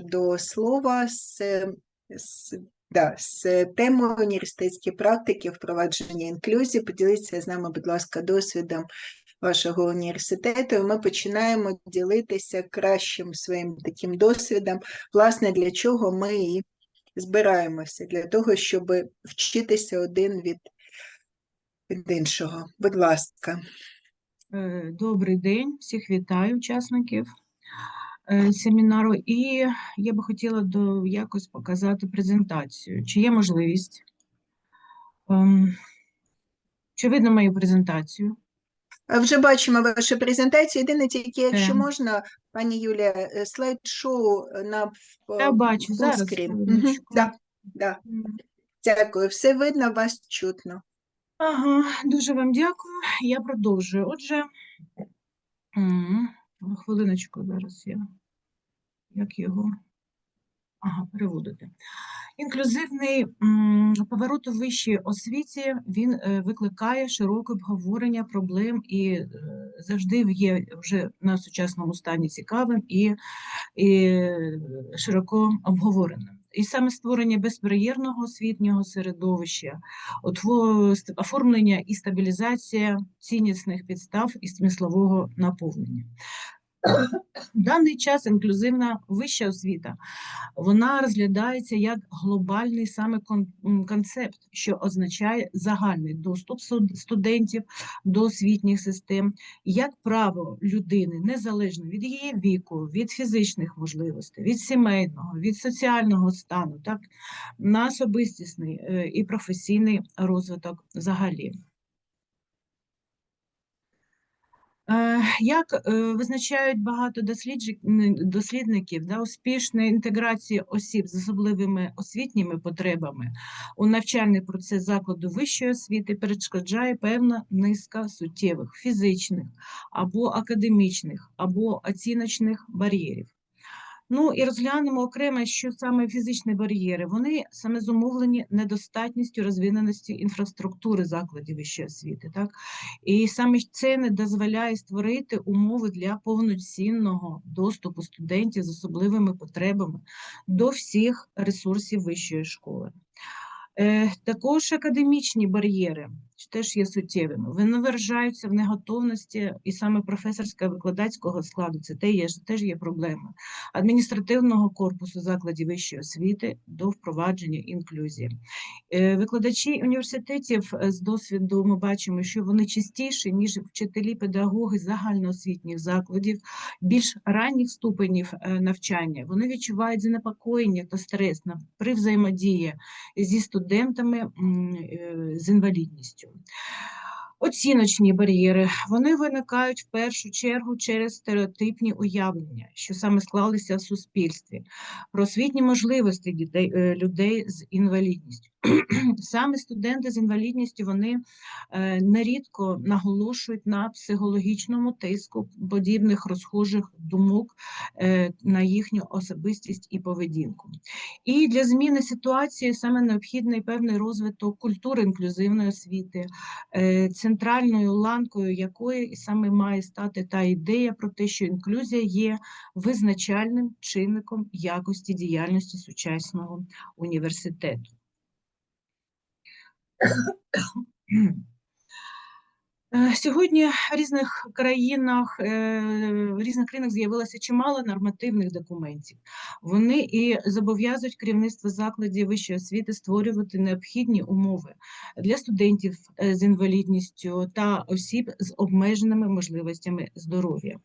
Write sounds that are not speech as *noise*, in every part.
до слова з, з, да, з темою університетські практики впровадження інклюзії. Поділіться з нами, будь ласка, досвідом вашого університету. І ми починаємо ділитися кращим своїм таким досвідом, власне, для чого ми збираємося, для того, щоб вчитися один від, від іншого. Будь ласка. Е, Добрий день, всіх вітаю, учасників семінару. І я би хотіла до, якось показати презентацію. Чи є можливість? Ем, Чи видно мою презентацію? Вже бачимо вашу презентацію. Єдине тільки, якщо Е. можна, пані Юлія, е, слайд-шоу на Я бачу, зараз, хвилиночку. Да, да. Дякую. Все видно, вас чутно. Ага, дуже вам дякую. Я продовжую. Отже, хвилиночку зараз я. Як його? Ага, переводити. Інклюзивний поворот у вищій освіті він е, викликає широке обговорення проблем і е, завжди є вже на сучасному стані цікавим і, і широко обговореним. І саме створення безбар'єрного освітнього середовища, оформлення і стабілізація ціннісних підстав і смислового наповнення. В даний час інклюзивна вища освіта вона розглядається як глобальний саме кон- концепт, що означає загальний доступ студентів до освітніх систем, як право людини, незалежно від її віку, від фізичних можливостей, від сімейного, від соціального стану, так, на особистісний е, і професійний розвиток взагалі. Е, Як е, визначають багато дослідників, да, успішної інтеграції осіб з особливими освітніми потребами у навчальний процес закладу вищої освіти перешкоджає певна низка суттєвих фізичних або академічних, або оціночних бар'єрів. Ну і розглянемо окремо, що саме фізичні бар'єри. Вони саме зумовлені недостатністю розвиненості інфраструктури закладів вищої освіти. Так? І саме це не дозволяє створити умови для повноцінного доступу студентів з особливими потребами до всіх ресурсів вищої школи. Е, Також академічні бар'єри теж є суттєвими. Вони виражаються в неготовності і саме професорсько-викладацького складу. Це те теж є проблема адміністративного корпусу закладів вищої освіти до впровадження інклюзії. Е, Викладачі університетів е, з досвіду ми бачимо, що вони частіше, ніж вчителі, педагоги загальноосвітніх закладів, більш ранніх ступенів е, навчання. Вони відчувають занепокоєння та стрес при взаємодії зі студентами з інвалідністю. Оціночні бар'єри вони виникають в першу чергу через стереотипні уявлення, що саме склалися в суспільстві, про освітні можливості дітей, е, людей з інвалідністю. *clears throat* Саме студенти з інвалідністю вони е, нерідко наголошують на психологічному тиску подібних розхожих думок е, на їхню особистість і поведінку. І для зміни ситуації саме необхідний певний розвиток культури інклюзивної освіти, е, центральною ланкою якої саме має стати та ідея про те, що інклюзія є визначальним чинником якості діяльності сучасного університету. Е, Сьогодні в різних країнах, е, в різних країнах з'явилося чимало нормативних документів. Вони і зобов'язують керівництво закладів вищої освіти створювати необхідні умови для студентів е, з інвалідністю та осіб з обмеженими можливостями здоров'я.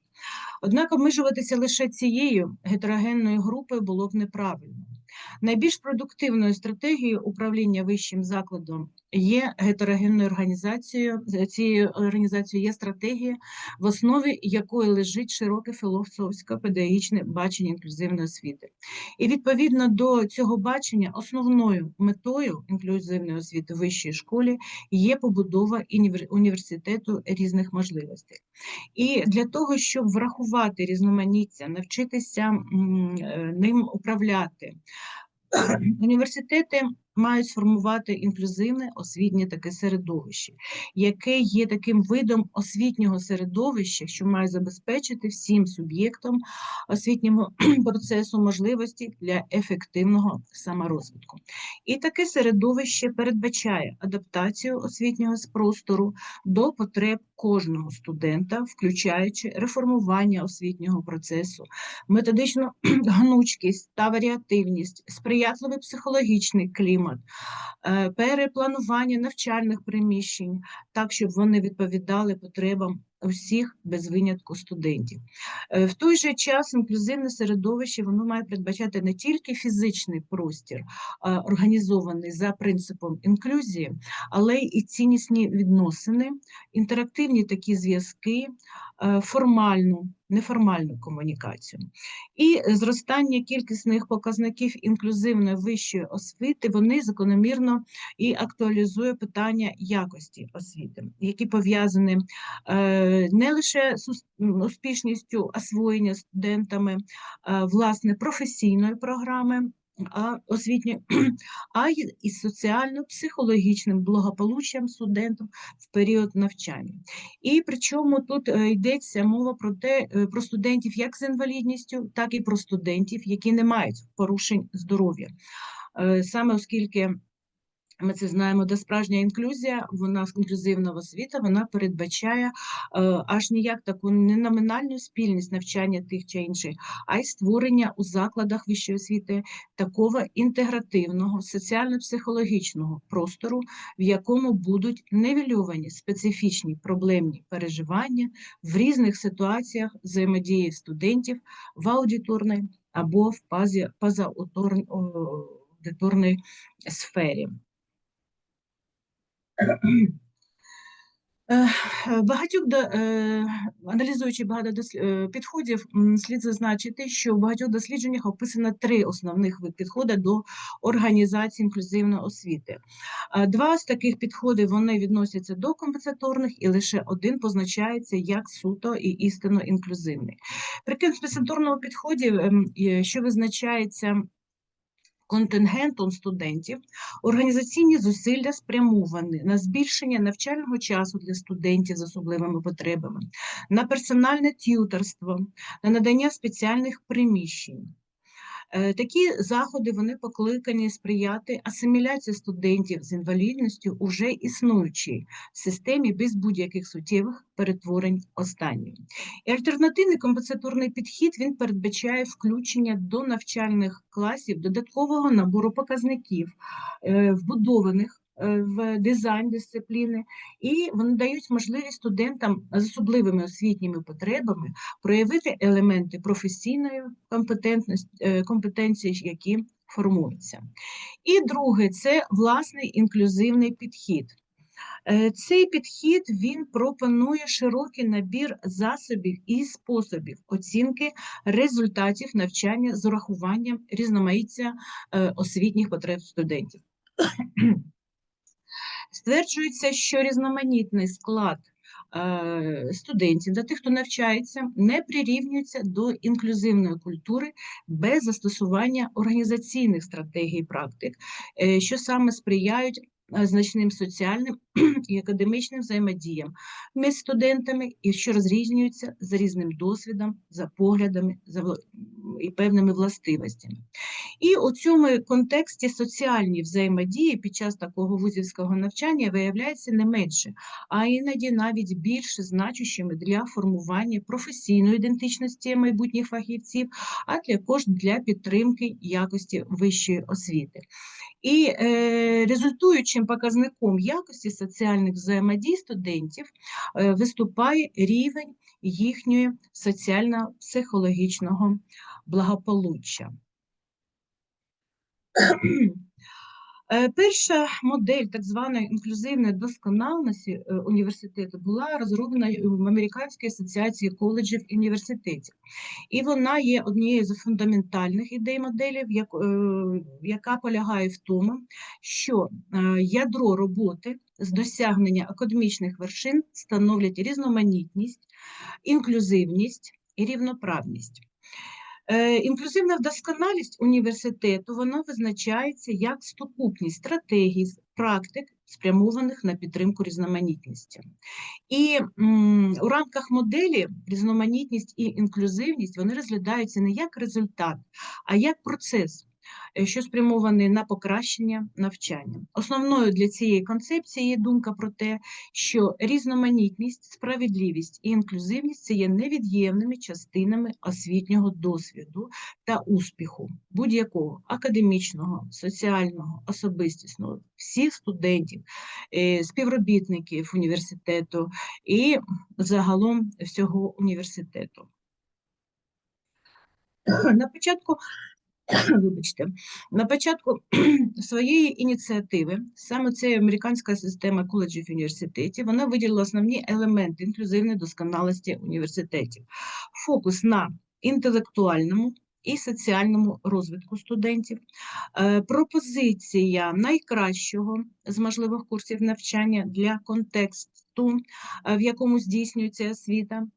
Однак обмежуватися лише цією гетерогенною групою було б неправильно. Найбільш продуктивною стратегією управління вищим закладом є гетерогенною організацією. Цією організацією є стратегія, в основі якої лежить широке філософсько-педагогічне бачення інклюзивної освіти. І відповідно до цього бачення основною метою інклюзивної освіти в вищій школі є побудова університету різних можливостей. І для того, щоб врахувати різноманіття, навчитися е, ним управляти, *coughs* університети мають сформувати інклюзивне освітнє таке середовище, яке є таким видом освітнього середовища, що має забезпечити всім суб'єктам освітнього *coughs* процесу можливості для ефективного саморозвитку. І таке середовище передбачає адаптацію освітнього простору до потреб кожного студента, включаючи реформування освітнього процесу, методичну *clears throat* гнучкість та варіативність, сприятливий психологічний клімат, е, перепланування навчальних приміщень, так, щоб вони відповідали потребам усіх без винятку студентів. Е, В той же час інклюзивне середовище воно має передбачати не тільки фізичний простір, організований за принципом інклюзії, але й ціннісні відносини, інтерактивні такі зв'язки, е, формальну, неформальну комунікацію. І зростання кількісних показників інклюзивної вищої освіти, вони закономірно і актуалізує питання якості освіти, які пов'язані е, не лише з успішністю освоєння студентами власне професійної програми, а освітньої, *clears throat* а й із соціально-психологічним благополуччям студентів в період навчання. І причому тут е, йдеться мова про те, е, про студентів як з інвалідністю, так і про студентів, які не мають порушень здоров'я. Е, Саме оскільки ми це знаємо, де справжня інклюзія, вона інклюзивна освіта, вона передбачає е, аж ніяк таку не номінальну спільність навчання тих чи інших, а й створення у закладах вищої освіти такого інтегративного соціально-психологічного простору, в якому будуть нивельовані специфічні проблемні переживання в різних ситуаціях взаємодії студентів в аудиторній або в пазі- позааудиторній сфері. Е, Багатьох е, аналізуючи багато е, підходів, слід зазначити, що в багатьох дослідженнях описано три основних підходи до організації інклюзивної освіти. Е, Два з таких підходів вони відносяться до компенсаторних, і лише один позначається як суто і істинно інклюзивний. При компенсаторному підході, ем, що визначається контингентом студентів, організаційні зусилля спрямовані на збільшення навчального часу для студентів з особливими потребами, на персональне т'юторство, на надання спеціальних приміщень. Е, Такі заходи вони покликані сприяти асиміляції студентів з інвалідністю уже існуючій системі без будь-яких суттєвих перетворень останньої. І альтернативний компенсаторний підхід він передбачає включення до навчальних класів додаткового набору показників, е, вбудованих в дизайн дисципліни, і вони дають можливість студентам з особливими освітніми потребами проявити елементи професійної е, компетенції, які формуються. І друге це власний інклюзивний підхід. Е, Цей підхід він пропонує широкий набір засобів і способів оцінки результатів навчання з урахуванням різноманіття е, освітніх потреб студентів. Стверджується, що різноманітний склад е, студентів, до тих, хто навчається, не прирівнюється до інклюзивної культури без застосування організаційних стратегій і практик, е, що саме сприяють е, значним соціальним *clears throat* і академічним взаємодіям між студентами і що розрізнюються за різним досвідом, за поглядами за і певними властивостями. І у цьому контексті соціальні взаємодії під час такого вузівського навчання виявляються не менше, а іноді навіть більш значущими для формування професійної ідентичності майбутніх фахівців, а також для підтримки якості вищої освіти. І е, результуючим показником якості соціальних взаємодій студентів е, виступає рівень їхньої соціально-психологічного благополуччя. *clears throat* *clears throat* Е, Перша модель так званої інклюзивної досконалості е, університету була розроблена в Американській асоціації коледжів і університетів. І вона є однією з фундаментальних ідей моделі, в як- е, яка полягає в тому, що ядро роботи з досягнення академічних вершин становлять різноманітність, інклюзивність і рівноправність. Е, Інклюзивна вдосконалість університету вона визначається як сукупність стратегій, практик, спрямованих на підтримку різноманітності. І м, у рамках моделі різноманітність і інклюзивність вони розглядаються не як результат, а як процес, що спрямований на покращення навчання. Основною для цієї концепції є думка про те, що різноманітність, справедливість і інклюзивність це є невід'ємними частинами освітнього досвіду та успіху будь-якого академічного, соціального, особистісного, всіх студентів, е, співробітників університету і загалом всього університету. *clears throat* На початку, *coughs* вибачте, на початку *coughs* своєї ініціативи, саме це американська система коледжів університетів, вона виділила основні елементи інклюзивної досконалості університетів. Фокус на інтелектуальному і соціальному розвитку студентів, е, пропозиція найкращого з можливих курсів навчання для контексту, е, в якому здійснюється освіта,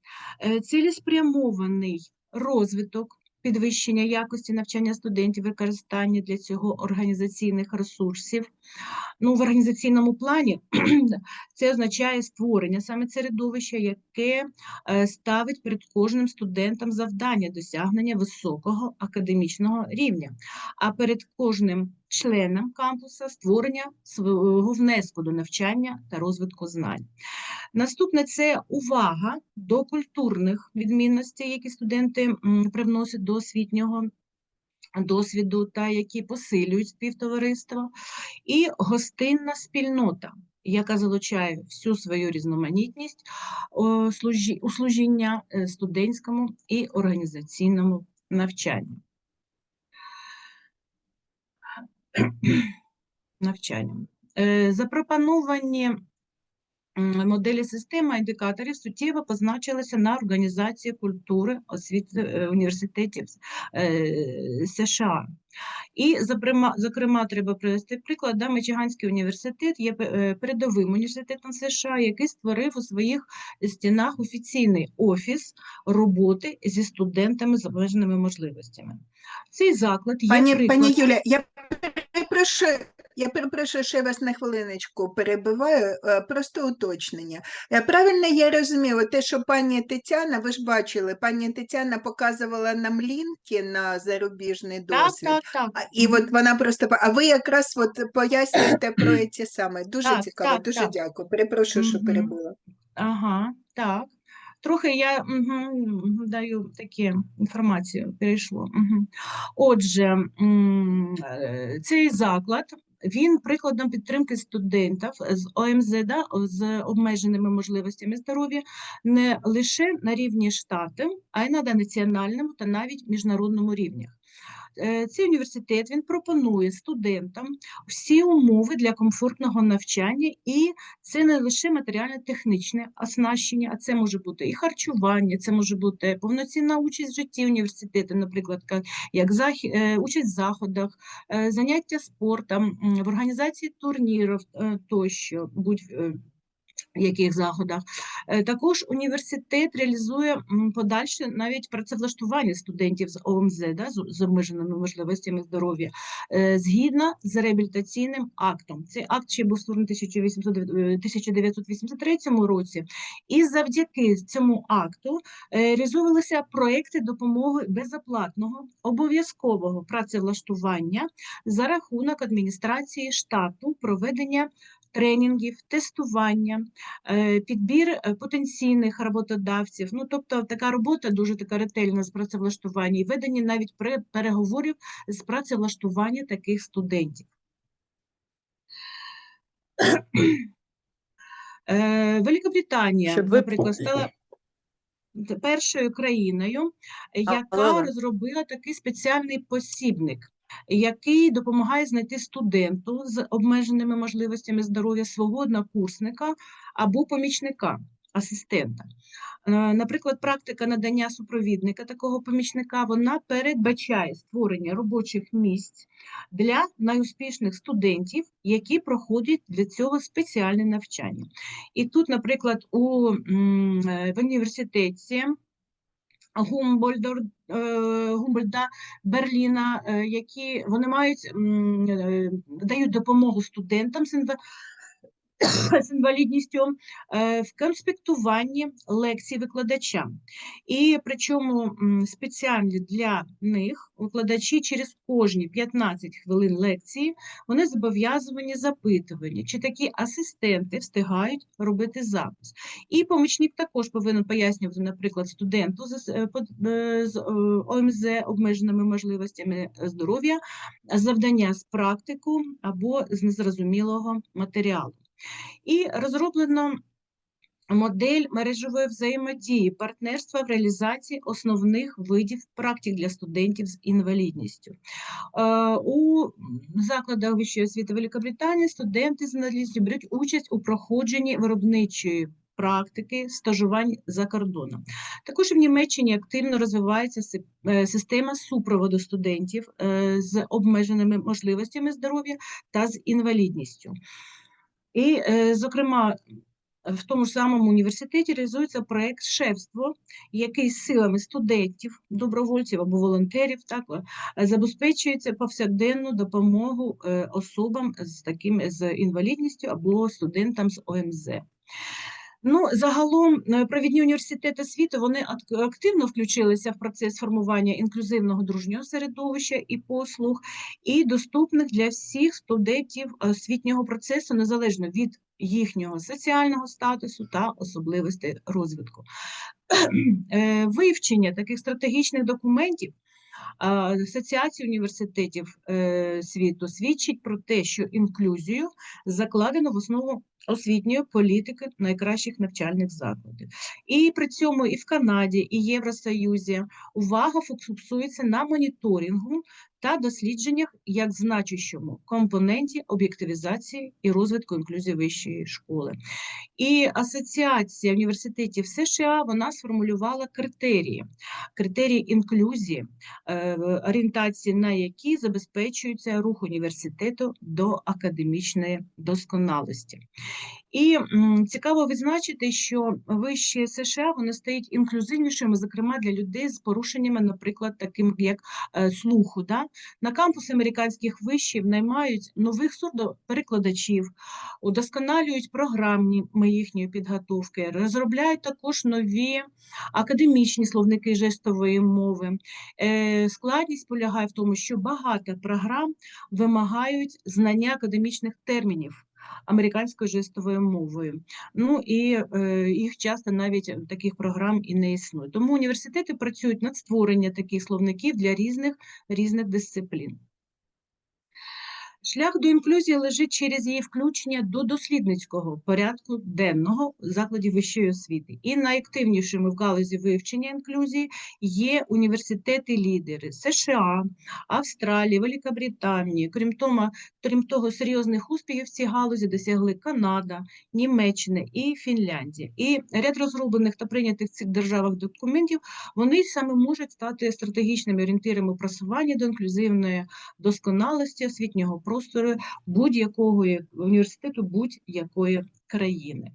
е, цілеспрямований розвиток підвищення якості навчання студентів, використання для цього організаційних ресурсів. Ну, в організаційному плані *clears throat* це означає створення саме середовища, яке е, ставить перед кожним студентом завдання досягнення високого академічного рівня, а перед кожним членом кампуса створення свого внеску до навчання та розвитку знань. Наступне це увага до культурних відмінностей, які студенти привносять до освітнього досвіду та які посилюють співтовариство, і гостинна спільнота, яка залучає всю свою різноманітність у служіння е, студентському і організаційному навчанню. навчанням. Е, Запропоновані моделі системи індикаторів суттєво позначилися на організації культури освіти е, університетів е, США. І, зокрема, зокрема, треба привести приклад, да, Мичиганський університет є е, передовим університетом США, який створив у своїх стінах офіційний офіс роботи зі студентами з обмеженими можливостями. Цей заклад є Пані, приклад... пані Юля, я перепрошую, я перепрошую, що я вас на хвилиночку перебиваю, е, просто уточнення. Е, Правильно я розумію, те, що пані Тетяна, ви ж бачили, пані Тетяна показувала нам лінки на зарубіжний досвід. так, так. А, І от вона просто, а ви якраз от пояснюєте про ці саме. Дуже Так, цікаво, так, дуже так. дякую. Перепрошую, що Мгм. перебила. Ага, так. Трохи я мгм, даю такі інформацію, перейшло. Мгм. Отже, е, цей заклад, він прикладом підтримки студентів з ОМЗ, да, з обмеженими можливостями здоров'я, не лише на рівні штату, а й на національному та навіть міжнародному рівнях. Е, Цей університет він пропонує студентам всі умови для комфортного навчання, і це не лише матеріально-технічне оснащення, а це може бути і харчування, це може бути повноцінна участь в житті університету, наприклад, як захи- е, участь в заходах, е, заняття спортом, в організації турнірів тощо, будь яких заходах. Е, Також університет реалізує подальше навіть працевлаштування студентів з ОМЗ, да, з, обмеженими можливостями здоров'я, е, згідно з реабілітаційним актом. Цей акт ще був створений 1800 е, 1983 році, і завдяки цьому акту реалізовувалися проекти допомоги безоплатного обов'язкового працевлаштування за рахунок адміністрації штату, проведення тренінгів, тестування, е, підбір е, потенційних роботодавців. Ну, тобто така робота дуже така ретельна з працевлаштування і ведення навіть переговорів з працевлаштування таких студентів. Е, Великобританія, Щоб наприклад, стала першою країною, яка розробила такий спеціальний посібник, який допомагає знайти студенту з обмеженими можливостями здоров'я свого однокурсника або помічника, асистента. Е, Наприклад, практика надання супровідника такого помічника вона передбачає створення робочих місць для найуспішних студентів, які проходять для цього спеціальне навчання. І тут, наприклад, у е, в університеті Гумбольдор, е, Гумбольда, Берліна, е, які вони мають е, дають допомогу студентам *coughs* з інвалідністю е, в конспектуванні лекцій викладачам. І причому спеціально для них викладачі через кожні 15 хвилин лекції вони зобов'язані запитування, чи такі асистенти встигають робити запис. І помічник також повинен пояснювати, наприклад, студенту з, е, е, ОМЗ обмеженими можливостями здоров'я завдання з практику або з незрозумілого матеріалу. І розроблено модель мережевої взаємодії, партнерства в реалізації основних видів практик для студентів з інвалідністю. Е, У закладах вищої освіти Великобританії студенти з інвалідністю беруть участь у проходженні виробничої практики стажувань за кордоном. Також в Німеччині активно розвивається е, система супроводу студентів е, з обмеженими можливостями здоров'я та з інвалідністю. І, е, зокрема, в тому ж самому університеті реалізується проект «Шефство», який силами студентів, добровольців або волонтерів так, е, забезпечується повсякденну допомогу е, особам з таким з інвалідністю або студентам з ОМЗ. Ну, загалом е, провідні університети світу вони ак- активно включилися в процес формування інклюзивного дружнього середовища і послуг, і доступних для всіх студентів е, освітнього процесу незалежно від їхнього соціального статусу та особливостей розвитку. Е, Вивчення таких стратегічних документів Асоціації університетів світу свідчить про те, що інклюзію закладено в основу освітньої політики найкращих навчальних закладів. І при цьому і в Канаді, і Євросоюзі увага фокусується на моніторингу та дослідженнях як значущому компоненті об'єктивізації і розвитку інклюзії вищої школи. І Асоціація університетів США вона сформулювала критерії, критерії інклюзії, е, орієнтації на які забезпечується рух університету до академічної досконалості. І цікаво відзначити, що вищі США вони стають інклюзивнішими, зокрема для людей з порушеннями, наприклад, таким як е, слуху. Да? На кампус американських вишів наймають нових сурдоперекладачів, удосконалюють програмні їхньої підготовки, розробляють також нові академічні словники жестової мови. Е, Складність полягає в тому, що багато програм вимагають знання академічних термінів американською жестовою мовою. Ну і е, їх часто навіть таких програм і не існує. Тому університети працюють над створенням таких словників для різних, різних дисциплін. Шлях до інклюзії лежить через її включення до дослідницького порядку денного закладів вищої освіти. І найактивнішими в галузі вивчення інклюзії є університети-лідери США, Австралії, Великобританії. Крім того, крім того, серйозних успіхів в цій галузі досягли Канада, Німеччина і Фінляндія. І ряд розроблених та прийнятих в цих державах документів вони саме можуть стати стратегічними орієнтирами просування до інклюзивної досконалості освітнього простору будь-якого університету будь-якої країни.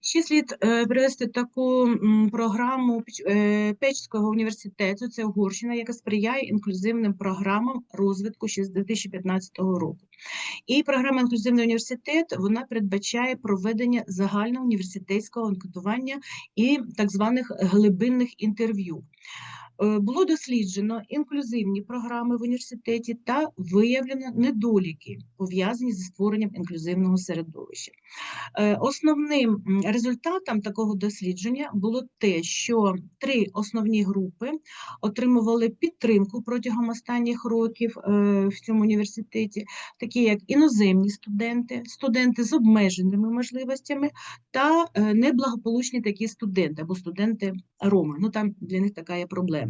Ще слід е, привести таку програму Печ- е, Печського університету, це Угорщина, яка сприяє інклюзивним програмам розвитку ще з 2015 року. І програма Інклюзивний університет вона передбачає проведення загального університетського анкетування і так званих глибинних інтерв'ю. Е, Було досліджено інклюзивні програми в університеті та виявлено недоліки, пов'язані зі створенням інклюзивного середовища. Е, Основним результатом такого дослідження було те, що три основні групи отримували підтримку протягом останніх років е, в цьому університеті, такі як іноземні студенти, студенти з обмеженими можливостями та неблагополучні такі студенти або студенти Роми. Ну там для них така є проблема.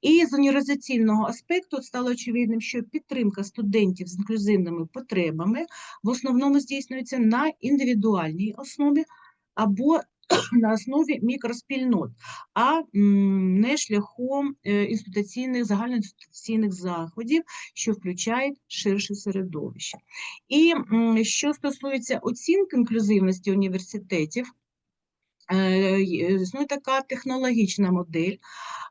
І з університетського аспекту стало очевидним, що підтримка студентів з інклюзивними потребами в основному здійснюється на індивідуальній основі або *clears throat* на основі мікроспільнот, а не шляхом е, інституційних загальноінституційних заходів, що включають ширше середовище. І що стосується оцінки інклюзивності університетів, Існує така технологічна модель,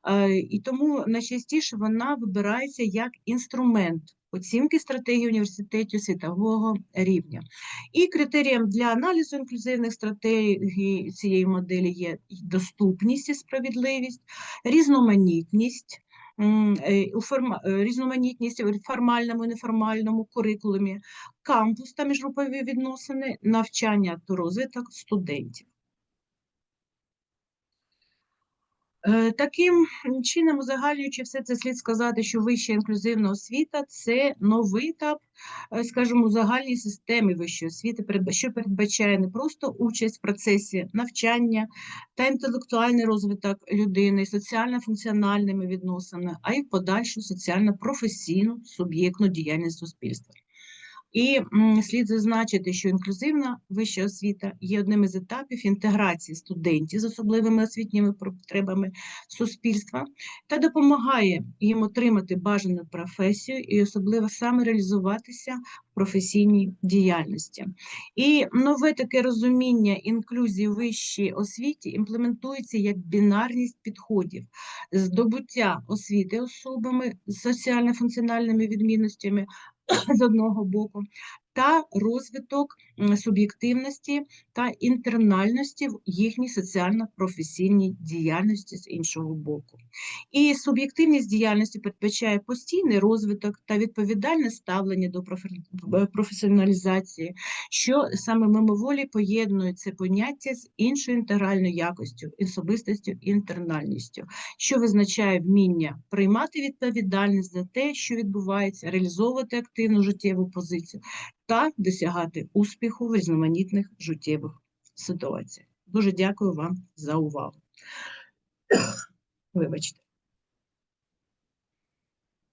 е, і тому найчастіше вона вибирається як інструмент оцінки стратегії університетів світового рівня. І критерієм для аналізу інклюзивних стратегій цієї моделі є доступність і справедливість, різноманітність. е, е, Різноманітність у формальному і неформальному курикулумі, кампус та міжгрупові відносини, навчання та розвиток студентів. Е, Таким чином, узагальнюючи все це, слід сказати, що вища інклюзивна освіта – це новий етап, е, скажімо, загальній системі вищої освіти, що передбачає не просто участь в процесі навчання та інтелектуальний розвиток людини, соціально-функціональними відносинами, а й подальшу соціально-професійну суб'єктну діяльність суспільства. І слід зазначити, що інклюзивна вища освіта є одним із етапів інтеграції студентів з особливими освітніми потребами суспільства та допомагає їм отримати бажану професію і особливо саме реалізуватися в професійній діяльності. І нове таке розуміння інклюзії в вищій освіті імплементується як бінарність підходів, здобуття освіти особами з соціально-функціональними відмінностями з одного боку, та розвиток суб'єктивності та інтернальності в їхній соціально-професійній діяльності з іншого боку. І суб'єктивність діяльності передбачає постійний розвиток та відповідальне ставлення до професіоналізації, що саме мимоволі поєднує це поняття з іншою інтегральною якостю, особистістю інтернальністю, що визначає вміння приймати відповідальність за те, що відбувається, реалізовувати активну життєву позицію та досягати успіху в різноманітних життєвих ситуаціях. Дуже дякую вам за увагу. Вибачте.